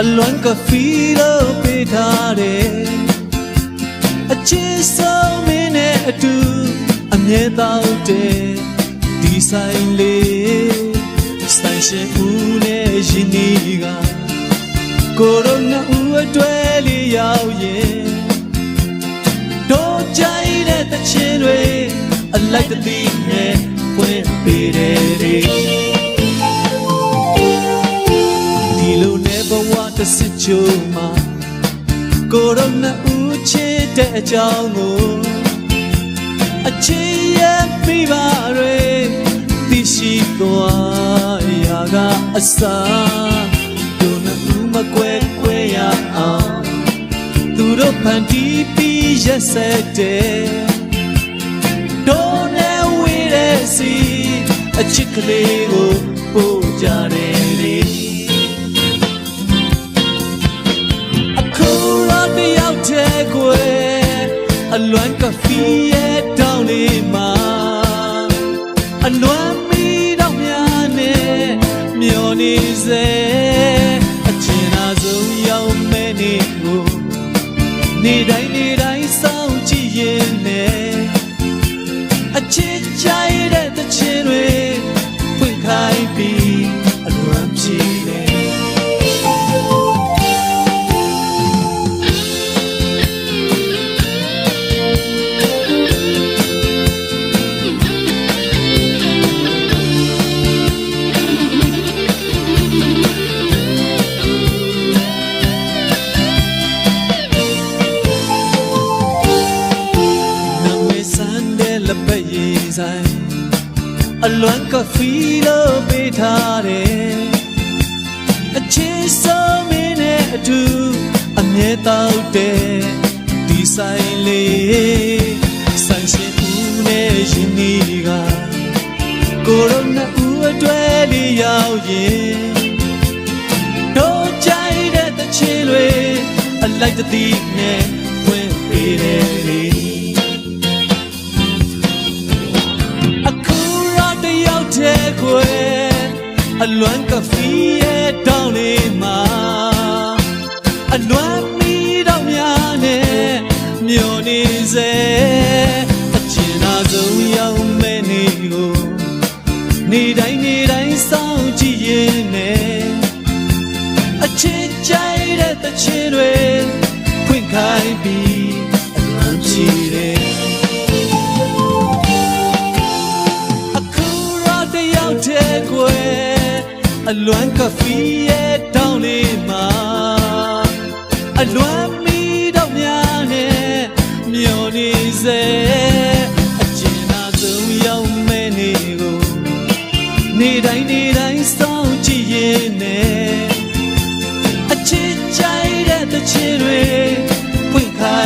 အလွမ်းကဖီလို့ပေးထားတယ်အချစ်ဆုံးမင်းနဲ့အတူအမြဲတော့တယ်ဒီဆိုင်လေးဆိုင်ရှင်ဦးနဲ့ရင်ဒီကကိုရိုနာဦးအတွက်လေးရောက်ရင်တို့ကြိုက်တဲ့တချင်တွေအလိုက်တသိနဲ့ဖွင့်ပေးတယ် စ်စစ်ချိုးမှာကိုရိုနာဦးချစ်တဲ့အကြောင်းကိုအချစ်ရဲ့မိပါတွေသိရှိသွားရာကအစာတို့နှစ်ဦးမကွဲကွဲရအောင်သူတို့ဖန်တီးပြီးရက်ဆက်တဲ့တို့နဲ့ဝေးတဲ့စီအချစ်ကလေးကိုပို့ကြ အလွမ်းကဖီရဲ့တောင်းလေးမှာအလွမ်းမီတော့များနဲ့မျောနေစေအချင်သာဆုံးရောက်မဲ့နေကိုနေတိုင်းနေတိုင်းစောင့်ကြည့်ရင်နဲ့အချစ်ကြိုက်တဲ့တချင် ဆိုင်အလွမ်းကဖီလို့ပေးထားတယ်အချစ်ဆုံးမင်းနဲ့အတူအမြဲတော့တယ်ဒီဆိုင်လေးဆိုင်ရှင်ဦးနဲ့ရင်ဒီကကိုရိုနာဦးအတွက်လေးရောက်ရင်တို့ကြိုက်တဲ့တချင်တွေအလိုက်တသိနဲ့ဝင်ပေးတယ် စေအချင်သာဆုံးရောက်မဲ့နေကိုနေတိုင်းနေတိုင်းစောင့်ကြည့်ရင်နဲ့အချစ်ကြိုက်တဲ့တချင်တွေဖွင့်ခိုင်းပြီးအလွမ်းကြည့်တယ်အခုရတယောက်တည်းကွယ်အလွမ်းကဖီရဲ့တောင်းလေးမှာအလွမ်း နေတိုင်းနေတိုင်းစောင့်ကြည့်ရင်နဲ့အချစ်ကြိုက်တဲ့တချင်တွေဖွင့်ခိုင်း